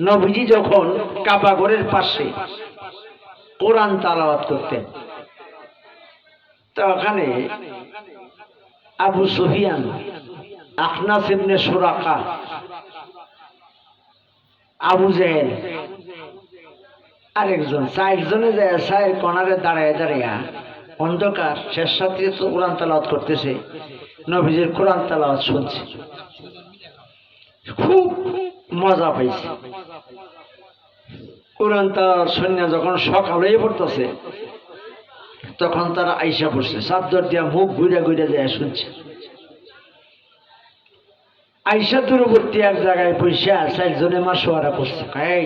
নবীজি যখন কাবাগরের পাশে কোরআন তালাওয়াত করতেন, তো ওখানে আবু সুফিয়ান, আখনাস ইবনে সুরাকা, আবু জেহেল, আরেকজন, চারজনে যায় সাহেব কনারে দাঁড়ায় দাঁড়াইয়া অন্ধকার, শেষ সাথে তো কোরআন তালাওয়াত করতেছে, নবীজির কোরআন তালাওয়াত শুনছে। খুব মজা পাইছে। কোরআন তালাওয়াত শুনে যখন সকাল পড়তেছে, তখন তারা আইসা পড়ছে চাদর দিয়া মুখ ঘুরে ঘুরে যায় শুনছে। আইসা দূরবর্তী এক জায়গায় পয়সা চারজনে মাসোয়ারা করছে, এই,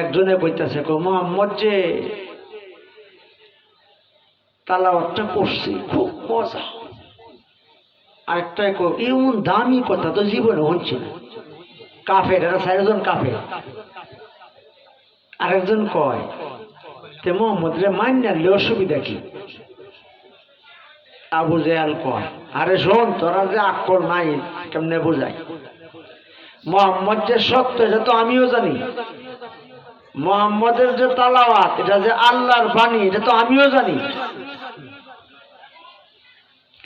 একজনে কইতাছে, কো মোহাম্মদ যে, তালাওয়াতটা পড়ছি খুব মজা। আরেকটাই কো এমন দামি কথা তো জীবনে হচ্ছে না। কাফের চারজন কাফের। আরেকজন কয়, তে অসুবিধা কি? আবু জেয়াল কয়, আরে শোন, তোরা যে আক্কর নাই, কেমনে বোঝাই? মোহাম্মদ যে সত্য, এটা তো আমিও জানি। মোহাম্মদের যে তালাওয়াত, এটা যে আল্লাহর বাণী, এটা তো আমিও জানি।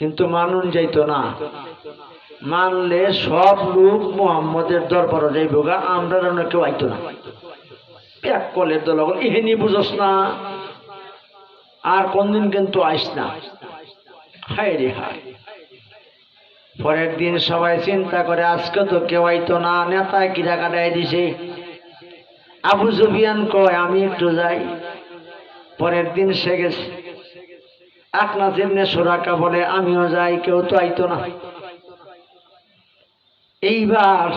কিন্তু মানুন যাইত না। মানলে সব লোক মোহাম্মদের দরবার যাইব গা, আমরা কেউ আইতো না। এক কলের দল এহেনি বুঝস না। আর কোনদিন কিন্তু আইস না। হায় রে হায়। পরের দিন সবাই চিন্তা করে, আজকে তো কেউ আইতো না, নেতা কিরা কাটাই দিছে। আবু সুফিয়ান কয়, আমি একটু যাই। পরের দিন সে গেছে। আকনা যেমনে সোরাকা বলে, আমিও যাই, কেউ তো আইতো না। এইবার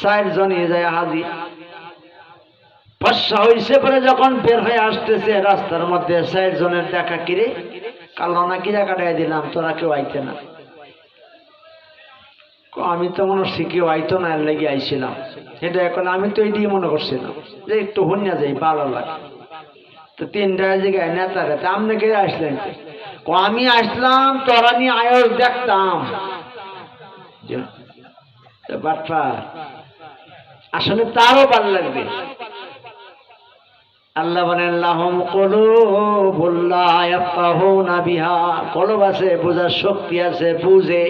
চার জনে যায় হাজি। ফর্সা হয়েছে পরে যখন বের হয়ে আসতেছে রাস্তার মধ্যে, চার জনের দেখা কিরে কালো না, কিরা কাটাই দিলাম, তোরা কেউ আইতে না। আমি তো মনে হচ্ছে কেউ আইতো না লেগে আইছিলাম। এটা এখন আমি তো এটি মনে করছিলাম যে একটু হন্যা যাই, ভালো লাগে। তো তিনটা জায়গায় নেতারা তা আপনি কে আসলেন। আমি আসলাম, তোরা নিয়ে আয়স দেখতাম। আসলে তারও ভালো লাগবে। আল্লাহ বলেন, লাহম কলো বললা বিহা। কলব আছে, বোঝার শক্তি আছে, বুঝে।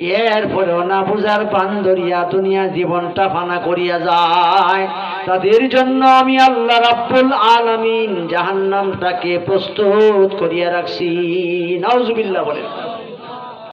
এরপরেও না বুঝার ধরিয়া দুনিয়া জীবনটা ফানা করিয়া যায়। তাদের জন্য আমি আল্লাহ রাব্বুল আলামিন জাহান্নামটাকে প্রস্তুত করিয়া রাখছি। নাউজুবিল্লাহ বলেন।